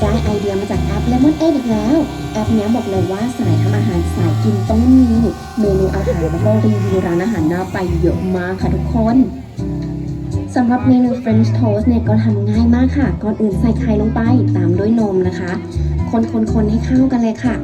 ได้ไอเดียมาจากแอป Lemon 8อีกแล้ว แอปนี้บอกเลยว่าสายทำอาหารสายกินต้องมีเมนูอาหารแล้วก็รีวิวร้านอาหารน่าไปเยอะมากค่ะทุกคนสำหรับเมนู French Toast เนี่ยก็ทำง่ายมากค่ะ ก่อนอื่นใส่ไข่ลงไปตามด้วยนมนะคะ คนๆๆให้เข้ากันเลยค่ะ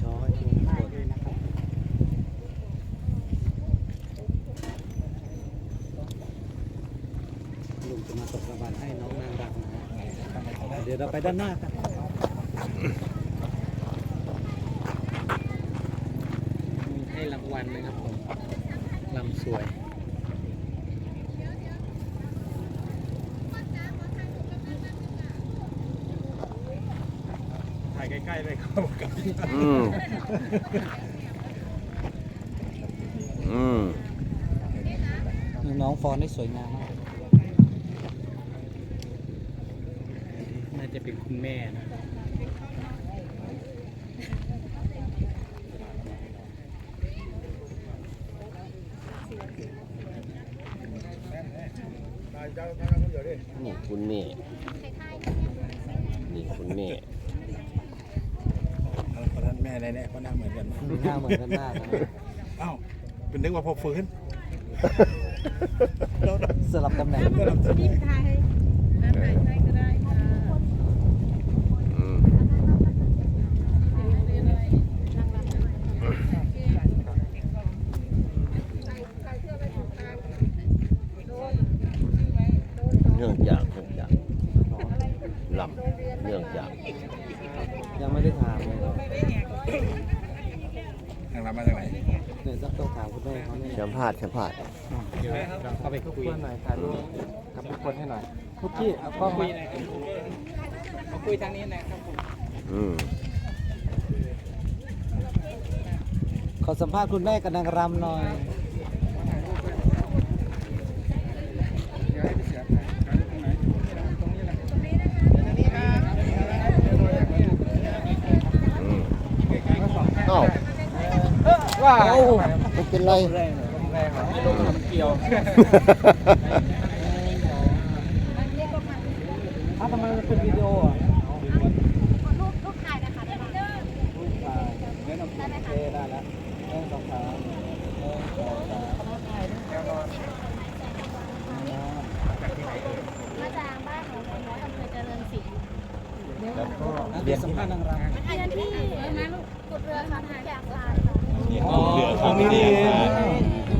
ช้อยลุงจะมาตกรางวัลให้น้องนางรักนะฮะเดี๋ยวเราไปด้านหน้ากันให้รางวัลนะครับผมลำสวย ใกล้ๆเลยครับกับอืมอืมน้องฟอนได้สวยงามมาก น่าจะเป็นคุณแม่นะนี่คุณแม่ นี่คุณแม่ คนนั้นแม่แน่ๆก็หน้าเหมือนกันหน้าเหมือนกันมากนะเอ้าเป็นนึกว่าพอฟื้นสลับตำแหน่งอืม เนื่องจากเนื่องจากลำเนื่องจาก ยังไม่ได้ถามเลย ทางรับ มาจากไหนเนี่ยต้องต้องถามคุณแม่เขาเนี่ยสัมภาษณ์สัมภาษณ์เดี๋ยวเราเข้าไปคุยหน่อยถ่ายรูปกับทุกคนให้หน่อยทุกที่เอากล้องมามาคุยทางนี้นะครับผมอืมขอสัมภาษณ์คุณแม่กับนางรำหน่อย อืมเอ้า ว้าวไม่เป็นไรแรงเลยแรงเลยลมมันเกี่ยวอ้าวทำไมมันเป็นวิดีโออะรูปรูปถ่ายนะคะได้ไหมรูปถ่ายเล่นโอเคได้แล้วหนึ่งสองสามหนึ่งสองสามมาจากบ้านของคนน้อยอำเภอเจริญศรีแล้วก็เรียนสัมภาษณ์นางรำเรียนที่นะลูกกุดเรือค่ะถ่ายจากลานค่ะ อ๋อของนี่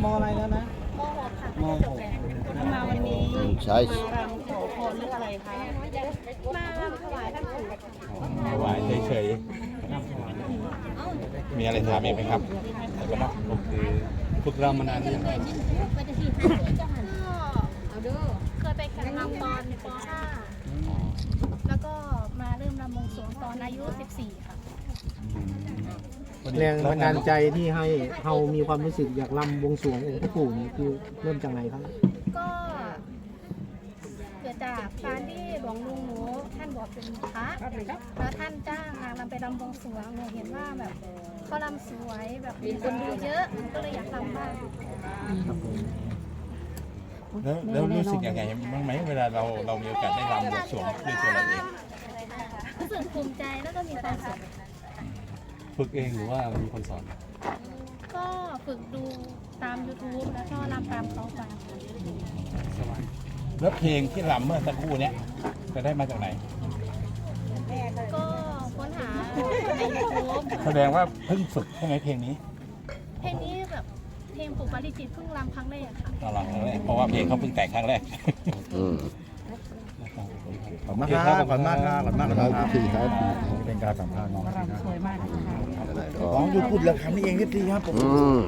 มออะไรแล้วนะ ม .6 ค่ะ ม ไม่ได้จ ห บ ก แล้ว มาวันนี้ ใช่มารำขอพรเรื่องอะไรคะ มารำถวายท่านปู่ค่ะถวายเฉยๆ มีอะไรถามอีกไหมครับแต่ก็ผมคือฝึกรำมานานหรือยังก็เคยไปแข่งรำตอนป .5 แล้วก็มาเริ่มรำวงสรวงตอนอายุ 14 ค่ะแรงบันดาลใจที่ให้เรามีความรู้สึกอยากรำบวงสรวงองค์พระปู่เนี่ยคือเริ่มจากไหนครับก็เกิด จากการที่หลวงลุงหนูท่านบวชเป็นพระแล้วท่านจ้างนางรำไปรำบวงสรวงหนูเห็นว่าแบบเขารำสวยแบบมีคนดูเยอะหนูก็เลยอยากรำบ้างแล้วแล้วรู้สึกยังไงบ้างไหมเวลาเราเรามีโอกาสได้รำบวงสรวงด้วยตัวเราเองรู้สึกภูมิใจแล้วก็มีความสุขฝึกเองหรือว่ามีคนสอน ก็ฝึกดูตาม YouTube แล้วก็รำตามเขาไป แล้วเพลงที่รำเมื่อสักครู่เนี้ยจะได้มาจากไหน ก็ค้นหาใน YouTube แสดงว่าเพิ่งฝึกใช่ไหมเพลงนี้เพลงนี้แบบเพลงปู่ปาริจิตเพิ่งรำครั้งแรกค่ะตอนหลังครั้งแรกเพราะว่าเพลงเขาเพิ่งแต่งครั้งแรกอืมขอบคุณมากครับขอบคุณมากครับขอบคุณมากครับครับพี่ครับเป็นการสัมภาษณ์น้องนะสวยมากนะคะก็น้องอยู่กุดละคำนี้เองนิดเดียวครับผม อืม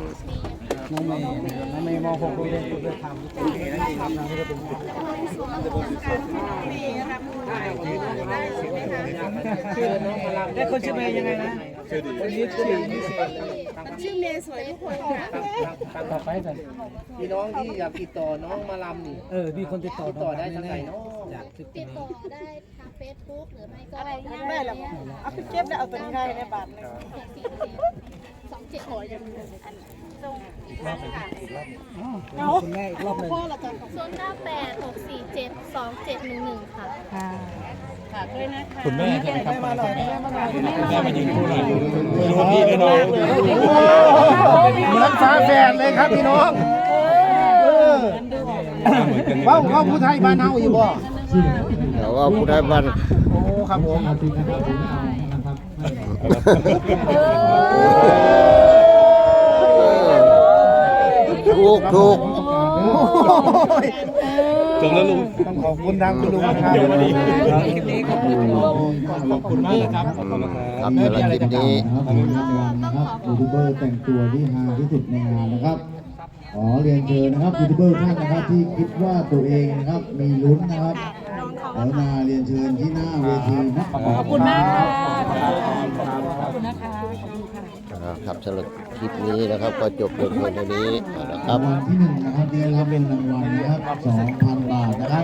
น้องเมย์น้องเมย์ม .6 โรงเรียนฝึกเรือทำทุกปีนะครับนางก็จะเป็นได้คนชื่อเมย์ยังไงนะคนนี้ชื่อเศษชื่อเมย์สวยทุกคนค่ะต่อไปกันพี่น้องที่อยากติดต่อน้องมาลำนี่เออมีคนติดต่อติดต่อได้ทางไหนเนอะอยากติดต่อได้ทางเฟซบุ๊กหรือไม่ก็อะไรได้แล้วเอาไปเก็บได้เอาตัวนี้ได้ในบาทเลย สองเจ็ดขอยังคุณแม่อีกรอบหนึ่งพ่อละกันศูนย์เก้าแปดหกสี่เจ็ดสองเจ็ดหนึ่งหนึ่งค่ะค่ะฝากด้วยนะคะคุณแม่ใช่ไหมครับคุณแม่คุณแม่มายืนคู่หน่อยดูพี่ด้วยน้องเหมือนฟ้าแฝดเลยครับพี่น้องเว้าเข้าผู้ไทยบ้านเฮาอยู่บ่แต่ว่าผู้ได้บันโอ้ครับผม ถูกถูกโอ้ยจบแล้วลุง ต้องขอบคุณทางคุณลุงนะครับเดี๋ยววันนี้ขอบคุณมากนะครับครับสำหรับคลิปนี้ นะครับยูทูบเบอร์แต่งตัวที่ฮาที่สุดในงานนะครับขอเรียนเชิญนะครับยูทูบเบอร์ท่านนะครับที่คิดว่าตัวเองนะครับมีลุ้นนะครับขอมาเรียนเชิญที่หน้าเวทีนะครับขอบคุณมากค่ะอ่าค ครับสำหรับคลิปนี้นะครับก็จบลงเพียงเท่านี้นะครับที่หนึ่งนะครับได้รับเป็นรางวัลนะครับสองพัน